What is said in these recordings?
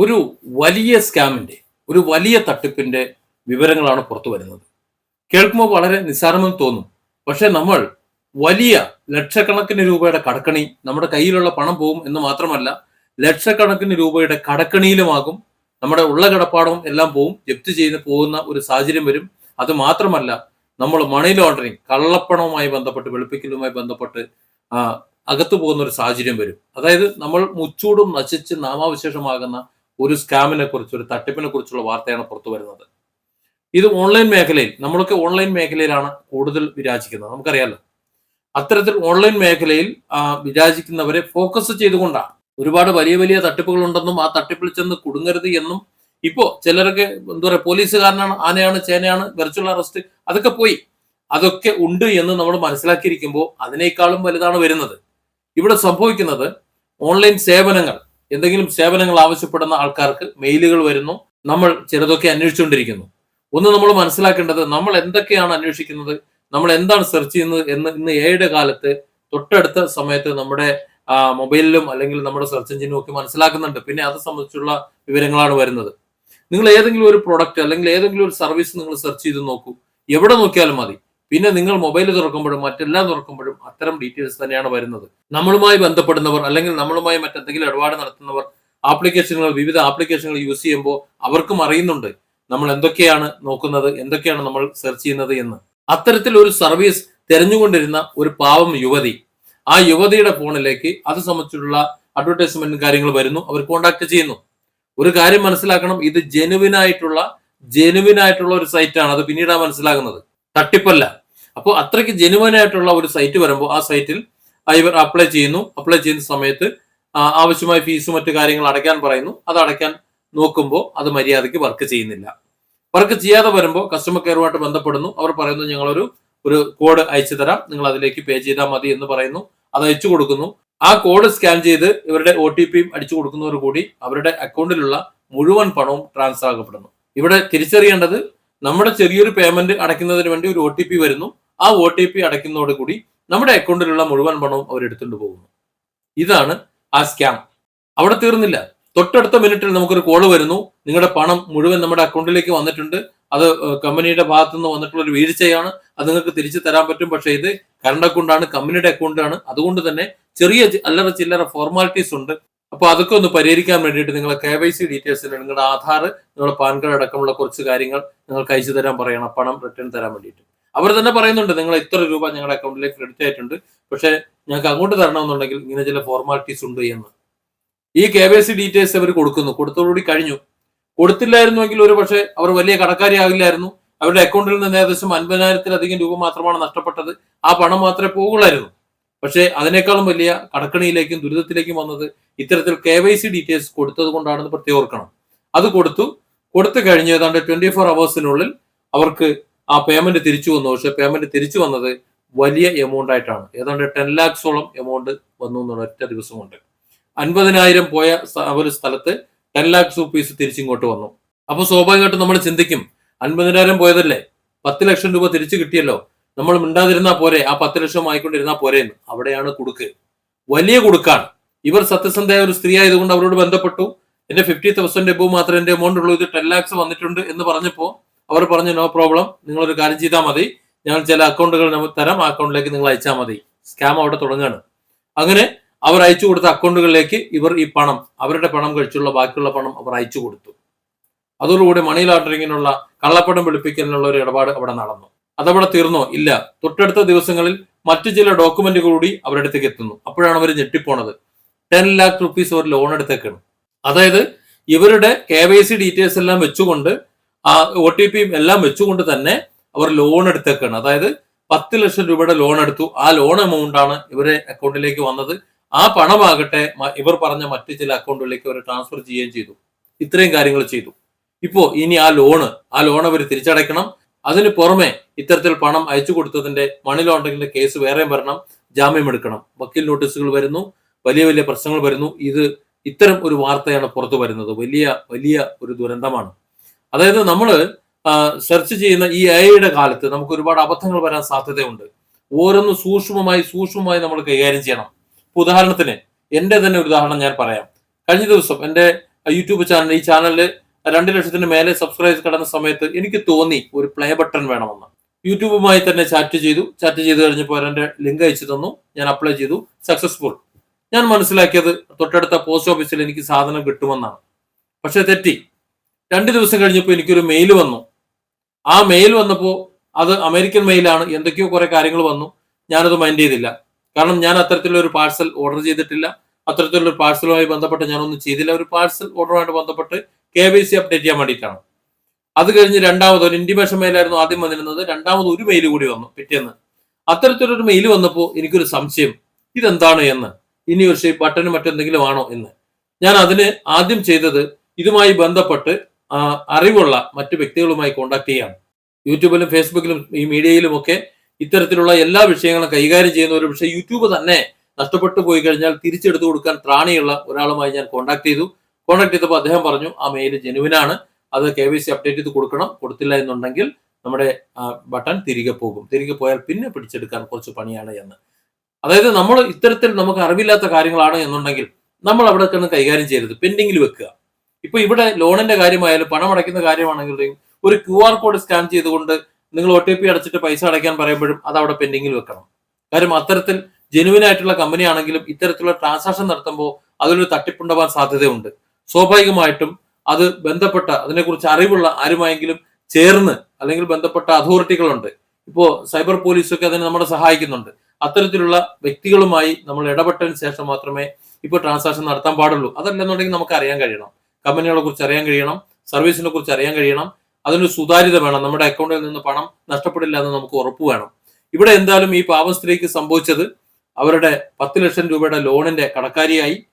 ഒരു വലിയ സ്കാമിന്റെ ഒരു വലിയ തട്ടിപ്പിന്റെ വിവരങ്ങളാണ് പുറത്തു വരുന്നത്. കേൾക്കുമ്പോൾ വളരെ നിസ്സാരമെന്ന് തോന്നും. പക്ഷെ നമ്മൾ വലിയ ലക്ഷക്കണക്കിന് രൂപയുടെ കടക്കണി നമ്മുടെ കയ്യിലുള്ള പണം പോകും എന്ന് മാത്രമല്ല ലക്ഷക്കണക്കിന് രൂപയുടെ കടക്കണിയിലുമാകും നമ്മുടെ ഉള്ള കിടപ്പാടവും എല്ലാം പോവും ജപ്തി ചെയ്ത് പോകുന്ന ഒരു സാഹചര്യം വരും. അത് മാത്രമല്ല നമ്മൾ മണി ലോണ്ടറിങ് കള്ളപ്പണവുമായി ബന്ധപ്പെട്ട് വെളുപ്പിക്കലുമായി ബന്ധപ്പെട്ട് അകത്തു പോകുന്ന ഒരു സാഹചര്യം വരും. അതായത് നമ്മൾ മുച്ചൂടും നശിച്ച് നാമാവശേഷമാകുന്ന ഒരു സ്കാമിനെ കുറിച്ച് ഒരു തട്ടിപ്പിനെ കുറിച്ചുള്ള വാർത്തയാണ് പുറത്തു വരുന്നത്. ഇത് ഓൺലൈൻ മേഖലയിൽ നമ്മളൊക്കെ ഓൺലൈൻ മേഖലയിലാണ് കൂടുതൽ വിരാജിക്കുന്നത്. നമുക്കറിയാലോ. അത്തരത്തിൽ ഓൺലൈൻ മേഖലയിൽ വിരാജിക്കുന്നവരെ ഫോക്കസ് ചെയ്തുകൊണ്ടാണ്. ഒരുപാട് വലിയ വലിയ തട്ടിപ്പുകൾ ഉണ്ടെന്നും ആ തട്ടിപ്പിൽ ചെന്ന് കുടുങ്ങരുത് എന്നും ഇപ്പോ ചിലരൊക്കെ എന്താ പറയുക പോലീസുകാരനാണ് ആനയാണ് ചേനയാണ് വെർച്വൽ അറസ്റ്റ് അതൊക്കെ പോയി. അതൊക്കെ ഉണ്ട് എന്ന് നമ്മൾ മനസ്സിലാക്കിയിരിക്കുമ്പോൾ അതിനേക്കാളും വലുതാണ് വരുന്നത്. ഇവിടെ സംഭവിക്കുന്നത് ഓൺലൈൻ സേവനങ്ങൾ. എന്തെങ്കിലും സേവനങ്ങൾ ആവശ്യപ്പെടുന്ന ആൾക്കാർക്ക് മെയിലുകൾ വരുന്നു. നമ്മൾ ചിലതൊക്കെ അന്വേഷിച്ചുകൊണ്ടിരിക്കുന്നു. ഒന്ന് നമ്മൾ മനസ്സിലാക്കേണ്ടത് നമ്മൾ എന്തൊക്കെയാണ് അന്വേഷിക്കുന്നത് നമ്മൾ എന്താണ് സെർച്ച് ചെയ്യുന്നത് എന്ന് ഇന്ന് ഏഴു കാലത്ത് തൊട്ടടുത്ത സമയത്ത് നമ്മുടെ മൊബൈലിലും അല്ലെങ്കിൽ നമ്മുടെ സെർച്ച് എഞ്ചിനും ഒക്കെ മനസ്സിലാക്കുന്നുണ്ട്. പിന്നെ അത് സംബന്ധിച്ചുള്ള വിവരങ്ങളാണ് വരുന്നത്. നിങ്ങൾ ഏതെങ്കിലും ഒരു പ്രോഡക്റ്റ് അല്ലെങ്കിൽ ഏതെങ്കിലും ഒരു സർവീസ് നിങ്ങൾ സെർച്ച് ചെയ്ത് നോക്കൂ. എവിടെ നോക്കിയാലും മതി. പിന്നെ നിങ്ങൾ മൊബൈൽ തുറക്കുമ്പോഴും മറ്റെല്ലാം തുറക്കുമ്പോഴും അത്തരം ഡീറ്റെയിൽസ് തന്നെയാണ് വരുന്നത്. നമ്മളുമായി ബന്ധപ്പെടുന്നവർ അല്ലെങ്കിൽ നമ്മളുമായി മറ്റെന്തെങ്കിലും ഇടപാട് നടത്തുന്നവർ ആപ്ലിക്കേഷനുകൾ വിവിധ ആപ്ലിക്കേഷനുകൾ യൂസ് ചെയ്യുമ്പോൾ അവർക്കും അറിയുന്നുണ്ട് നമ്മൾ എന്തൊക്കെയാണ് നോക്കുന്നത് എന്തൊക്കെയാണ് നമ്മൾ സെർച്ച് ചെയ്യുന്നത് എന്ന്. അത്തരത്തിൽ ഒരു സർവീസ് തിരഞ്ഞുകൊണ്ടിരുന്ന ഒരു പാവം യുവതി. ആ യുവതിയുടെ ഫോണിലേക്ക് അത് സംബന്ധിച്ചുള്ള അഡ്വർടൈസ്മെന്റും കാര്യങ്ങൾ വരുന്നു. അവർ കോണ്ടാക്ട് ചെയ്യുന്നു. ഒരു കാര്യം മനസ്സിലാക്കണം ഇത് ജെനുവിനായിട്ടുള്ള ജെനുവിനായിട്ടുള്ള ഒരു സൈറ്റാണ് അത് പിന്നീടാണ് മനസ്സിലാകുന്നത്. തട്ടിപ്പല്ല. അപ്പോൾ അത്രയ്ക്ക് ജെനുവൻ ആയിട്ടുള്ള ഒരു സൈറ്റ് വരുമ്പോൾ ആ സൈറ്റിൽ ഇവർ അപ്ലൈ ചെയ്യുന്നു. അപ്ലൈ ചെയ്യുന്ന സമയത്ത് ആവശ്യമായ ഫീസും മറ്റു കാര്യങ്ങൾ അടയ്ക്കാൻ പറയുന്നു. അത് അടയ്ക്കാൻ നോക്കുമ്പോൾ അത് മര്യാദയ്ക്ക് വർക്ക് ചെയ്യുന്നില്ല. വർക്ക് ചെയ്യാതെ വരുമ്പോൾ കസ്റ്റമർ കെയറുമായിട്ട് ബന്ധപ്പെടുന്നു. അവർ പറയുന്നു ഞങ്ങളൊരു ഒരു കോഡ് അയച്ചു തരാം. നിങ്ങൾ അതിലേക്ക് പേ ചെയ്താൽ മതി എന്ന് പറയുന്നു. അത് അയച്ചു കൊടുക്കുന്നു. ആ കോഡ് സ്കാൻ ചെയ്ത് ഇവരുടെ ഒ ടി പിയും അടിച്ചു കൊടുക്കുന്നവർ കൂടി അവരുടെ അക്കൗണ്ടിലുള്ള മുഴുവൻ പണവും ട്രാൻസ്ഫർ ആകപ്പെടുന്നു ഇവിടെ തിരിച്ചറിയേണ്ടത് നമ്മുടെ ചെറിയൊരു പേയ്മെന്റ് അടയ്ക്കുന്നതിന് വേണ്ടി ഒരു ഒ ടി പി വരുന്നു. ആ ഒ ടി പി അടയ്ക്കുന്നതോടുകൂടി നമ്മുടെ അക്കൗണ്ടിലുള്ള മുഴുവൻ പണവും അവർ എടുത്തുകൊണ്ട് പോകുന്നു. ഇതാണ് ആ സ്കാം അവിടെ തീർന്നില്ല. തൊട്ടടുത്ത മിനിറ്റിൽ നമുക്കൊരു കോൾ വരുന്നു. നിങ്ങളുടെ പണം മുഴുവൻ നമ്മുടെ അക്കൗണ്ടിലേക്ക് വന്നിട്ടുണ്ട്. അത് കമ്പനിയുടെ ഭാഗത്തു നിന്ന് വന്നിട്ടുള്ള ഒരു വീഴ്ചയാണ്. അത് നിങ്ങൾക്ക് തിരിച്ചു തരാൻ പറ്റും. പക്ഷേ ഇത് കറണ്ട് അക്കൗണ്ടാണ് കമ്പനിയുടെ അക്കൗണ്ടാണ് അതുകൊണ്ട് തന്നെ ചെറിയ അല്ലറ ചില്ലറ ഫോർമാലിറ്റീസ് ഉണ്ട്. അപ്പൊ അതൊക്കെ ഒന്ന് പരിഹരിക്കാൻ വേണ്ടിയിട്ട് നിങ്ങളെ കെ വൈ സി ഡീറ്റെയിൽസ് നിങ്ങളുടെ ആധാർ നിങ്ങളുടെ പാൻ കാർഡ് അടക്കമുള്ള കുറച്ച് കാര്യങ്ങൾ നിങ്ങൾക്ക് അയച്ചു തരാൻ പറയണം. പണം റിട്ടേൺ തരാൻ വേണ്ടിയിട്ട്. അവർ തന്നെ പറയുന്നുണ്ട് നിങ്ങൾ ഇത്ര രൂപ ഞങ്ങളുടെ അക്കൗണ്ടിലേക്ക് ക്രെഡിറ്റ് ആയിട്ടുണ്ട് പക്ഷേ ഞങ്ങൾക്ക് അങ്ങോട്ട് തരണമെന്നുണ്ടെങ്കിൽ ഇങ്ങനെ ചില ഫോർമാലിറ്റീസ് ഉണ്ട് എന്ന്. ഈ കെ വൈ സി ഡീറ്റെയിൽസ് അവർ കൊടുക്കുന്നു. കൊടുത്തോടുകൂടി കഴിഞ്ഞു. കൊടുത്തില്ലായിരുന്നുവെങ്കിൽ ഒരു പക്ഷേ അവർ വലിയ കടക്കാരിയാകില്ലായിരുന്നു അവരുടെ അക്കൗണ്ടിൽ നിന്ന് ഏകദേശം അൻപതിനായിരത്തിലധികം രൂപ മാത്രമാണ് നഷ്ടപ്പെട്ടത്. ആ പണം മാത്രമേ പോകുള്ളായിരുന്നു പക്ഷേ അതിനേക്കാളും വലിയ കടക്കണിയിലേക്കും ദുരിതത്തിലേക്കും വന്നത് ഇത്തരത്തിൽ കെ വൈ സി ഡീറ്റെയിൽസ് കൊടുത്തത് കൊണ്ടാണെന്ന് പ്രത്യേകം ഓർക്കണം. അത് കൊടുത്തു. കൊടുത്തു കഴിഞ്ഞ് ഏതാണ്ട് ട്വന്റി ഫോർ അവേഴ്സിനുള്ളിൽ അവർക്ക് ആ പേയ്മെന്റ് തിരിച്ചു വന്നു. പക്ഷെ പേയ്മെന്റ് തിരിച്ചു വന്നത് വലിയ എമൗണ്ട് ആയിട്ടാണ്. ഏതാണ്ട് ടെൻ ലാക്സോളം എമൗണ്ട് വന്നു എന്നുള്ള ഒറ്റ ദിവസം കൊണ്ട് അൻപതിനായിരം പോയ ഒരു സ്ഥലത്ത് ടെൻ ലാക്സ് റുപ്പീസ് തിരിച്ചിങ്ങോട്ട് വന്നു. അപ്പൊ സ്വാഭാവികമായിട്ടും നമ്മൾ ചിന്തിക്കും അൻപതിനായിരം പോയതല്ലേ? പത്ത് ലക്ഷം രൂപ തിരിച്ചു കിട്ടിയല്ലോ. നമ്മൾ മിണ്ടാതിരുന്നാ പോരെ? ആ പത്ത് ലക്ഷം ആയിക്കൊണ്ടിരുന്നാ പോരെ എന്ന് അവിടെയാണ് കുടുക്ക്. വലിയ കുടുക്കാണ്. ഇവർ സത്യസന്ധയായ ഒരു സ്ത്രീ ആയതുകൊണ്ട് അവരോട് ബന്ധപ്പെട്ടു. എന്റെ ഫിഫ്റ്റി തൗസൻഡ് എബോ മാത്രമേ എന്റെ എമൗണ്ട് ഉള്ളൂ. ഇത് ടെൻ ലാക്സ് വന്നിട്ടുണ്ട് എന്ന് പറഞ്ഞപ്പോ അവർ പറഞ്ഞു നോ പ്രോബ്ലം നിങ്ങളൊരു കാര്യം ചെയ്താൽ മതി. ഞങ്ങൾ ചില അക്കൗണ്ടുകൾ തരാം. ആ അക്കൗണ്ടിലേക്ക് നിങ്ങൾ അയച്ചാൽ മതി. സ്കാം അവിടെ തുടങ്ങാണ്. അങ്ങനെ അവർ അയച്ചു കൊടുത്ത അക്കൗണ്ടുകളിലേക്ക് ഇവർ ഈ പണം അവരുടെ പണം കഴിച്ചുള്ള ബാക്കിയുള്ള പണം അവർ അയച്ചു കൊടുത്തു. അതോടുകൂടി മണി ലോണ്ടറിങ്ങിനുള്ള കള്ളപ്പണം വെളുപ്പിക്കലിനുള്ള ഒരു ഇടപാട് അവിടെ നടന്നു. അതവിടെ തീർന്നോ? ഇല്ല. തൊട്ടടുത്ത ദിവസങ്ങളിൽ മറ്റു ചില ഡോക്യുമെന്റുകൾ കൂടി അവരുടെ അടുത്തേക്ക് എത്തുന്നു. അപ്പോഴാണ് അവർ ഞെട്ടിപ്പോണത്. ടെൻ ലാക്ക് റുപ്പീസ് ഒരു ലോൺ എടുത്തേക്കാണ്. അതായത് ഇവരുടെ കെ വൈ സി ഡീറ്റെയിൽസ് എല്ലാം വെച്ചുകൊണ്ട് ആ ഒ ടി പിയും എല്ലാം വെച്ചുകൊണ്ട് തന്നെ അവർ ലോൺ എടുത്തേക്കാണ്. അതായത് പത്ത് ലക്ഷം രൂപയുടെ ലോൺ എടുത്തു. ആ ലോൺ എമൗണ്ട് ആണ് ഇവരെ അക്കൗണ്ടിലേക്ക് വന്നത്. ആ പണമാകട്ടെ ഇവർ പറഞ്ഞ മറ്റു ചില അക്കൗണ്ടുകളിലേക്ക് അവർ ട്രാൻസ്ഫർ ചെയ്യുകയും ചെയ്തു. ഇത്രയും കാര്യങ്ങൾ ചെയ്തു. ഇപ്പോ ഇനി ആ ലോണ് ആ ലോൺ അവർ തിരിച്ചടയ്ക്കണം. അതിന് പുറമെ ഇത്തരത്തിൽ പണം അയച്ചു കൊടുത്തതിന്റെ മണി ലോണ്ടറിംഗിന്റെ കേസ് വേറെയും വരണം. ജാമ്യം എടുക്കണം. വക്കീൽ നോട്ടീസുകൾ വരുന്നു. വലിയ വലിയ പ്രശ്നങ്ങൾ വരുന്നു. ഇത് ഇത്തരം ഒരു വാർത്തയാണ് പുറത്തു വരുന്നത്. വലിയ വലിയ ഒരു ദുരന്തമാണ്. അതായത് നമ്മൾ സെർച്ച് ചെയ്യുന്ന ഈ ഐയുടെ കാലത്ത് നമുക്ക് ഒരുപാട് അബദ്ധങ്ങൾ വരാൻ സാധ്യതയുണ്ട്. ഓരോന്ന് സൂക്ഷ്മമായി സൂക്ഷ്മമായി നമ്മൾ കൈകാര്യം ചെയ്യണം. ഉദാഹരണത്തിന് എന്റെ തന്നെ ഒരു ഉദാഹരണം ഞാൻ പറയാം. കഴിഞ്ഞ ദിവസം എന്റെ യൂട്യൂബ് ചാനൽ ഈ ചാനലിൽ രണ്ട് ലക്ഷത്തിന് മേലെ സബ്സ്ക്രൈബ് കടന്ന സമയത്ത് എനിക്ക് തോന്നി ഒരു പ്ലേ ബട്ടൺ വേണമെന്ന്. യൂട്യൂബുമായി തന്നെ ചാറ്റ് ചെയ്തു. ചാറ്റ് ചെയ്ത് കഴിഞ്ഞപ്പോൾ എന്റെ ലിങ്ക് അയച്ചു തന്നു. ഞാൻ അപ്ലൈ ചെയ്തു. സക്സസ്ഫുൾ ഞാൻ മനസ്സിലാക്കിയത് തൊട്ടടുത്ത പോസ്റ്റ് ഓഫീസിൽ എനിക്ക് സാധനം കിട്ടുമെന്നാണ്. പക്ഷെ തെറ്റി. രണ്ട് ദിവസം കഴിഞ്ഞപ്പോൾ എനിക്കൊരു മെയിൽ വന്നു. ആ മെയിൽ വന്നപ്പോൾ അത് അമേരിക്കൻ മെയിലാണ് എന്തൊക്കെയോ കുറെ കാര്യങ്ങൾ വന്നു. ഞാനത് മൈൻഡ് ചെയ്തില്ല. കാരണം ഞാൻ അത്തരത്തിലുള്ള ഒരു പാഴ്സൽ ഓർഡർ ചെയ്തിട്ടില്ല. അത്തരത്തിലുള്ള പാഴ്സലുമായി ബന്ധപ്പെട്ട് ഞാനൊന്നും ചെയ്തില്ല. ഒരു പാഴ്സൽ ഓർഡറുമായിട്ട് ബന്ധപ്പെട്ട് കെ വൈ സി അപ്ഡേറ്റ് ചെയ്യാൻ വേണ്ടിയിട്ടാണ്. അത് കഴിഞ്ഞ് രണ്ടാമത് ഒരു ഇൻഡിമേഷൻ മെയിലായിരുന്നു ആദ്യം വന്നിരുന്നത്. രണ്ടാമത് ഒരു മെയിൽ കൂടി വന്നു പിറ്റേന്ന്. അത്തരത്തിലൊരു മെയിൽ വന്നപ്പോൾ എനിക്കൊരു സംശയം. ഇതെന്താണ് എന്ന്? ഇനി ഒരു ബട്ടനും മറ്റെന്തെങ്കിലും ആണോ എന്ന്. ഞാൻ അതിന് ആദ്യം ചെയ്തത് ഇതുമായി ബന്ധപ്പെട്ട് അറിവുള്ള മറ്റു വ്യക്തികളുമായി കോണ്ടാക്ട് ചെയ്യാണ്. യൂട്യൂബിലും ഫേസ്ബുക്കിലും ഈ മീഡിയയിലും ഒക്കെ ഇത്തരത്തിലുള്ള എല്ലാ വിഷയങ്ങളും കൈകാര്യം ചെയ്യുന്ന ഒരു പക്ഷേ യൂട്യൂബ് തന്നെ നഷ്ടപ്പെട്ടു പോയി കഴിഞ്ഞാൽ തിരിച്ചെടുത്തു കൊടുക്കാൻ ത്രാണിയുള്ള ഒരാളുമായി ഞാൻ കോണ്ടാക്ട് ചെയ്തു. കോണ്ടാക്ട് ചെയ്തപ്പോൾ അദ്ദേഹം പറഞ്ഞു ആ മെയിൽ ജെനുവിനാണ് അത് കെ വി സി അപ്ഡേറ്റ് ചെയ്ത് കൊടുക്കണം. കൊടുത്തില്ല എന്നുണ്ടെങ്കിൽ നമ്മുടെ ബട്ടൺ തിരികെ പോകും. തിരികെ പോയാൽ പിന്നെ പിടിച്ചെടുക്കാൻ കുറച്ച് പണിയാണ് എന്ന്. അതായത് നമ്മൾ ഇത്തരത്തിൽ നമുക്ക് അറിവില്ലാത്ത കാര്യങ്ങളാണ് എന്നുണ്ടെങ്കിൽ നമ്മൾ അവിടെ കിടന്ന് കൈകാര്യം ചെയ്യരുത്. പെൻഡിങ്ങിൽ വെക്കുക. ഇപ്പൊ ഇവിടെ ലോണിന്റെ കാര്യമായാലും പണം അടയ്ക്കുന്ന കാര്യമാണെങ്കിലും ഒരു ക്യു ആർ കോഡ് സ്കാൻ ചെയ്തുകൊണ്ട് നിങ്ങൾ ഒ ടി പി അടച്ചിട്ട് പൈസ അടയ്ക്കാൻ പറയുമ്പോഴും അത് അവിടെ പെൻഡിങ്ങിൽ വെക്കണം. കാര്യം അത്തരത്തിൽ ജെനുവിൻ ആയിട്ടുള്ള കമ്പനി ആണെങ്കിലും ഇത്തരത്തിലുള്ള ട്രാൻസാക്ഷൻ നടത്തുമ്പോൾ അതിലൊരു തട്ടിപ്പുണ്ടാവാൻ സാധ്യതയുണ്ട്. സ്വാഭാവികമായിട്ടും അത് ബന്ധപ്പെട്ട അതിനെക്കുറിച്ച് അറിവുള്ള ആരുമായെങ്കിലും ചേർന്ന് അല്ലെങ്കിൽ ബന്ധപ്പെട്ട അതോറിറ്റികളുണ്ട് ഇപ്പോൾ സൈബർ പോലീസൊക്കെ അതിനെ നമ്മളെ സഹായിക്കുന്നുണ്ട്. അത്തരത്തിലുള്ള വ്യക്തികളുമായി നമ്മൾ ഇടപെട്ടതിന് ശേഷം മാത്രമേ ഇപ്പോൾ ട്രാൻസാക്ഷൻ നടത്താൻ പാടുള്ളൂ. അതല്ലെന്നുണ്ടെങ്കിൽ നമുക്ക് അറിയാൻ കഴിയണം. കമ്പനികളെ കുറിച്ച് അറിയാൻ കഴിയണം. സർവീസിനെ കുറിച്ച് അറിയാൻ കഴിയണം. അതിനൊരു സുതാര്യത വേണം. നമ്മുടെ അക്കൗണ്ടിൽ നിന്ന് പണം നഷ്ടപ്പെടില്ല എന്ന് നമുക്ക് ഉറപ്പ് വേണം. ഇവിടെ എന്തായാലും ഈ പാവം സ്ത്രീക്ക് സംഭവിച്ചത് അവരുടെ പത്ത് ലക്ഷം രൂപയുടെ ലോണിന്റെ കടക്കാരിയായി.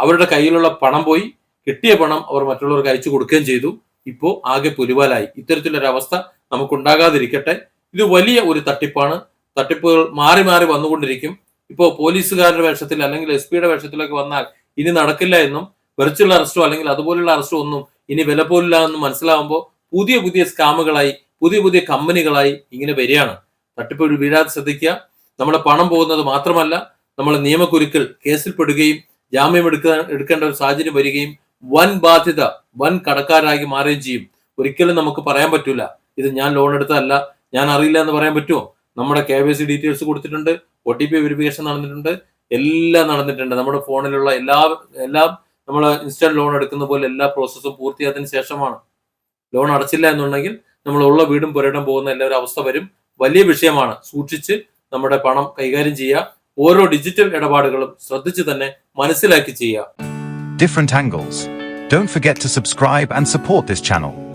അവരുടെ കയ്യിലുള്ള പണം പോയി. കിട്ടിയ പണം അവർ മറ്റുള്ളവർക്ക് അയച്ചു കൊടുക്കുകയും ചെയ്തു. ഇപ്പോ ആകെ പുലിവാലായി. ഇത്തരത്തിലൊരവസ്ഥ നമുക്കുണ്ടാകാതിരിക്കട്ടെ. ഇത് വലിയ ഒരു തട്ടിപ്പാണ്. തട്ടിപ്പുകൾ മാറി മാറി വന്നുകൊണ്ടിരിക്കും. ഇപ്പോൾ പോലീസുകാരുടെ വേഷത്തിൽ അല്ലെങ്കിൽ എസ് പിയുടെ വേഷത്തിലൊക്കെ വന്നാൽ ഇനി നടക്കില്ല എന്നും വെർച്വൽ അറസ്റ്റോ അല്ലെങ്കിൽ അതുപോലുള്ള അറസ്റ്റോ ഒന്നും ഇനി വില പോലില്ല എന്ന് മനസ്സിലാവുമ്പോൾ പുതിയ പുതിയ സ്കാമുകളായി പുതിയ പുതിയ കമ്പനികളായി ഇങ്ങനെ വരികയാണ്. തട്ടിപ്പ് വീഴാതെ ശ്രദ്ധിക്കുക. നമ്മുടെ പണം പോകുന്നത് മാത്രമല്ല നമ്മൾ കേസിൽ പെടുകയും ജാമ്യം എടുക്കാൻ എടുക്കേണ്ട ഒരു സാഹചര്യം വരികയും വൻ ബാധ്യത വൻ കടക്കാരായി മാറുകയും ചെയ്യും. ഒരിക്കലും നമുക്ക് പറയാൻ പറ്റൂല. ഇത് ഞാൻ ലോൺ എടുത്തതല്ല ഞാൻ അറിയില്ല എന്ന് പറയാൻ പറ്റുമോ? നമ്മുടെ കെ വൈ സി ഡീറ്റെയിൽസ് കൊടുത്തിട്ടുണ്ട് ഒ ടി പി വെരിഫിക്കേഷൻ നടന്നിട്ടുണ്ട് എല്ലാം നടന്നിട്ടുണ്ട്. നമ്മുടെ ഫോണിലുള്ള എല്ലാ എല്ലാം നമ്മൾ ഇൻസ്റ്റന്റ് ലോൺ എടുക്കുന്ന പോലെ എല്ലാ പ്രോസസ്സും പൂർത്തിയായതിനു ശേഷമാണ്. ലോൺ അടച്ചില്ല എന്നുണ്ടെങ്കിൽ നമ്മൾ ഉള്ള വീടും പുരയിടം പോകുന്ന എല്ലാവരും അവസ്ഥ വരും. വലിയ വിഷയമാണ്. സൂക്ഷിച്ച് നമ്മുടെ പണം കൈകാര്യം ചെയ്യുക. ഓരോ ഡിജിറ്റൽ ഇടപാടുകളും ശ്രദ്ധിച്ച് തന്നെ മനസ്സിലാക്കി ചെയ്യുക. Different angles don't forget to subscribe and support this channel.